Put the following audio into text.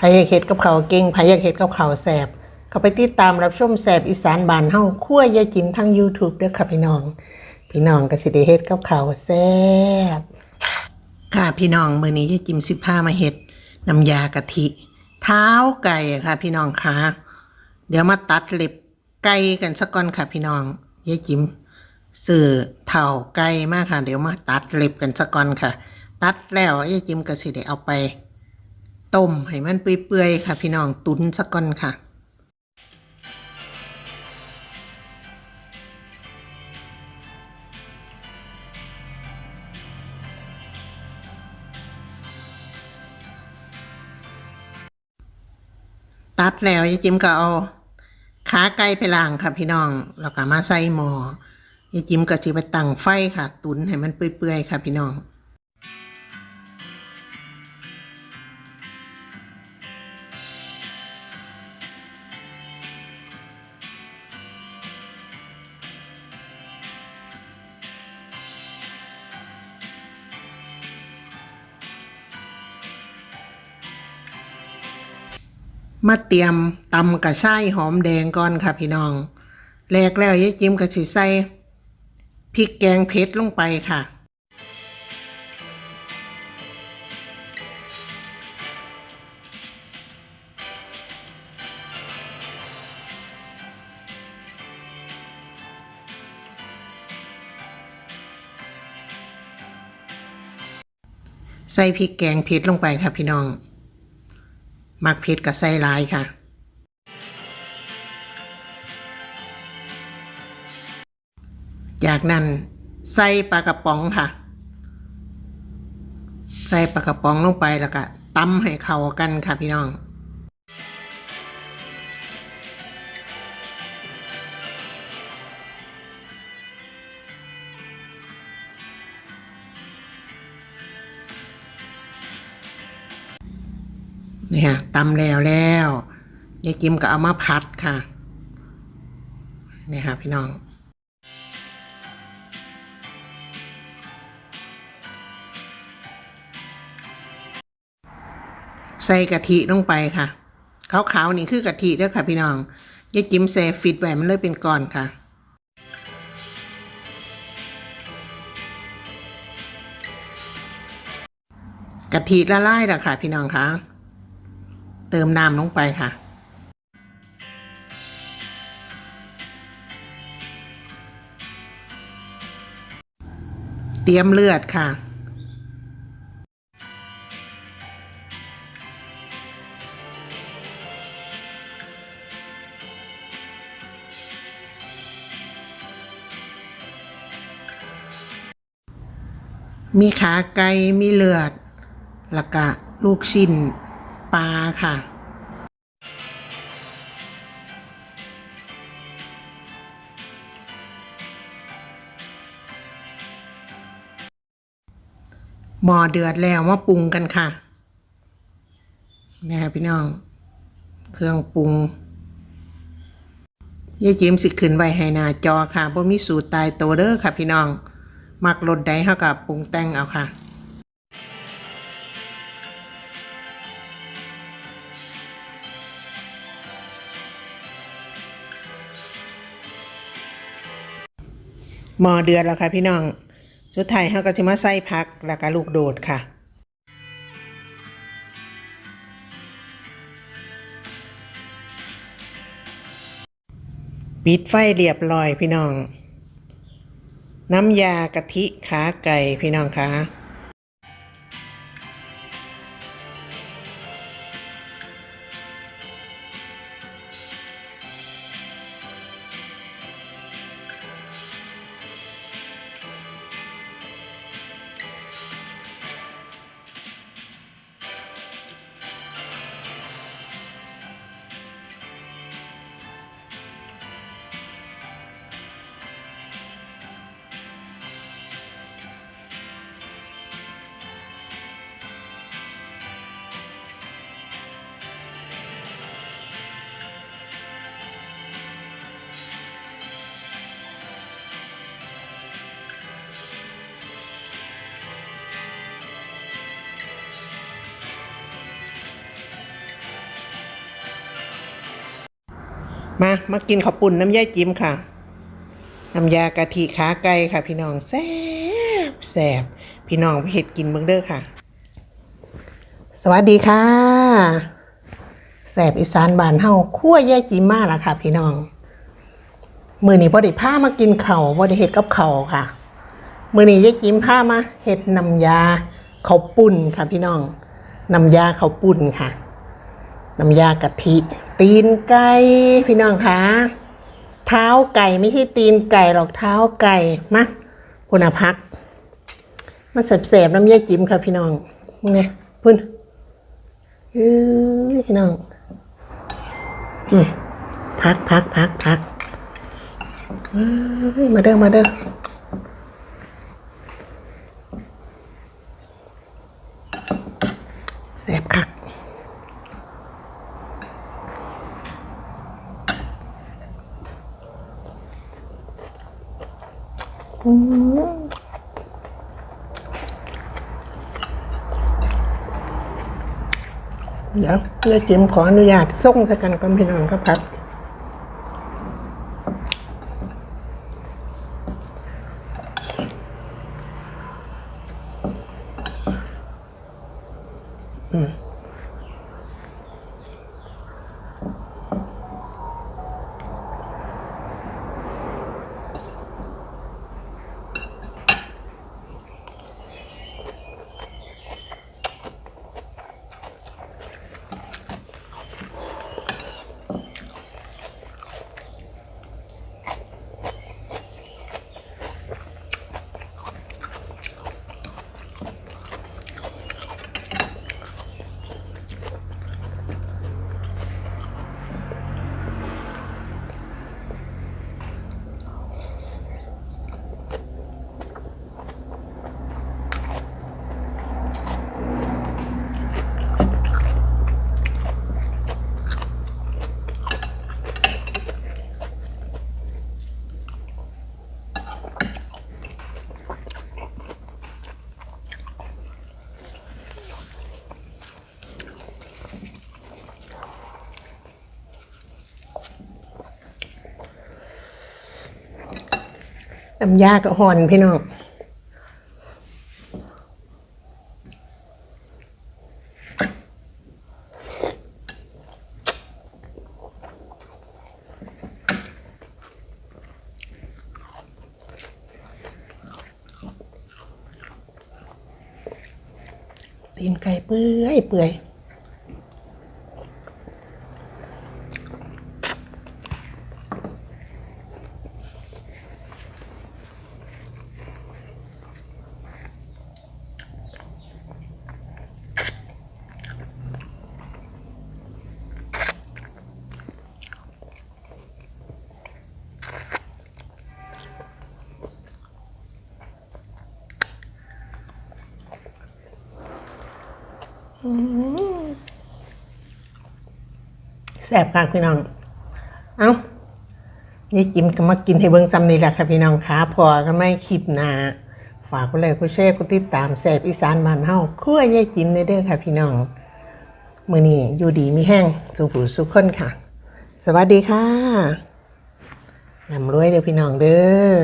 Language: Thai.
พายากเห็ดกับเขาวเก่งพายากเห็ดกับเขาวแสบก็ไปติดตามรับชมแสบอีสานบานเฮาคั่วยายจิมทั้ง YouTube เด้อค่ะพี่น้อง พี่น้องก็สิได้เฮ็ดกับเขาวแซ่บค่ะพี่น้องมื้อนี้ยายจิมสิพามาเฮ็ดน้ำยากะทิ เท้าไก่ค่ะ พี่น้องคะเดี๋ยวมาตัดเล็บไก่กันสักก่อนค่ะ พี่น้องยายจิมซื้อเท่าไก่มากค่ะ เดี๋ยวมาตัดเล็บกันสักก่อนค่ะ ตัดแล้วยายจิมก็สิได้เอาไป ต้มให้มันเปื่อยๆค่ะ พี่น้องตุนสักก่อนค่ะตัดแล้วยายจิมก็เอาขาไก่ไปล้างค่ะพี่น้อง แล้วก็มาใส่หม้อยายจิมก็สิไปตั้งไฟค่ะ ตุนให้มันเปื่อยๆค่ะพี่น้อง มาเตรียมตำกระชายหอมแดงก่อนค่ะพี่น้องแรกแล้วยายจิ้มก็สิใส่พริกแกงเผ็ดลงไปค่ะ ใส่พริกแกงเผ็ดลงไปค่ะพี่น้อง มักเผ็ดกับไส้ลายค่ะ จากนั้นใส่ปลากระป๋องค่ะ ใส่ปลากระป๋องลงไปแล้วก็ตำให้เข้ากันค่ะพี่น้อง นี่ค่ะตำแล้วแล้วยายกิมก็เอามาพัดค่ะนี่ค่ะพี่น้องใส่กะทิลงไปค่ะขาวๆนี่คือกะทิเด้อค่ะพี่น้องยายจิ้มแซ่ฟิตไว้มันเลยเป็นก้อนค่ะ กะทิละลายแล้วค่ะพี่น้องคะ เติมน้ำลงไปค่ะ เตรียมเลือดค่ะ มีขาไก่มีเลือดแล้วก็ลูกชิ้น ปลาค่ะหม้อเดือดแล้วมาปรุงกันค่ะนี่ค่ะพี่น้อง เครื่องปรุงยายจิมสิขึ้นไว้ให้หน้าจอค่ะบ่มีสูตรตายตัวเด้อค่ะ พี่น้อง มักรสใดเฮากับปรุงแต่งเอาค่ะ หม้อเดือดแล้วค่ะพี่น้อง สุดท้ายเฮาก็จะมาใส่ผักแล้วก็ลูกโดดค่ะปิดไฟเรียบร้อยพี่น้อง น้ำยากะทิขาไก่พี่น้องคะ มา มากินข้าวปุ่นน้ำยาจิ้มค่ะ น้ำยากะทิขาไก่ค่ะ พี่น้องแซ่บแซ่บพี่น้องเห็ดกินเบิ่งเด้อค่ะ สวัสดีค่ะแซ่บอีสานบานเฮาคั่วยายจิ้มมาแล้วค่ะ พี่น้อง มือนี้บ่ได้ามากินเข้าบ่ได้เฮ็ดกับเข้าค่ะ มือนี้ยายจิ้มพามาเฮ็ดน้ำยาข้าปุ้นค่ะ พี่น้องน้ำยาข้าปุ้นค่ะน้ำยากะทิ ตีนไก่พี่น้องคะเท้าไก่ไม่ใช่ตีนไก่หรอกเท้าไก่มาคุณพักมาแสบๆน้ำเยาจิ้มค่ะพี่น้องไงพุ่นอ้ยพี่น้องอืมพักพักพักพักมาเด้อมาเด้อแสบคัก เดี๋ยวเพื่อจิมขออนุญาตส่งสักกันก่อนพี่น้องครับครับ น้ำยากับหอนพี่น้องตีนไก่เปื่อยเปื่อย แซ่บค่ะพี่น้อง เอ้านี่กินก็มากินให้เบิ้งจำนี่แหละค่ะพี่น้องขาพอก็ไม่คลิปหนาฝากก็เลยก็แชร์ก็ติดตามแซ่บอีสานบ้านเฮาคั่วยายจิมในเด้อค่ะพี่น้องมื้อนี้อยู่ดีมีแห้งสุขสุขคนค่ะ สวัสดีค่ะนำรวยเด้อพี่น้องเด้อ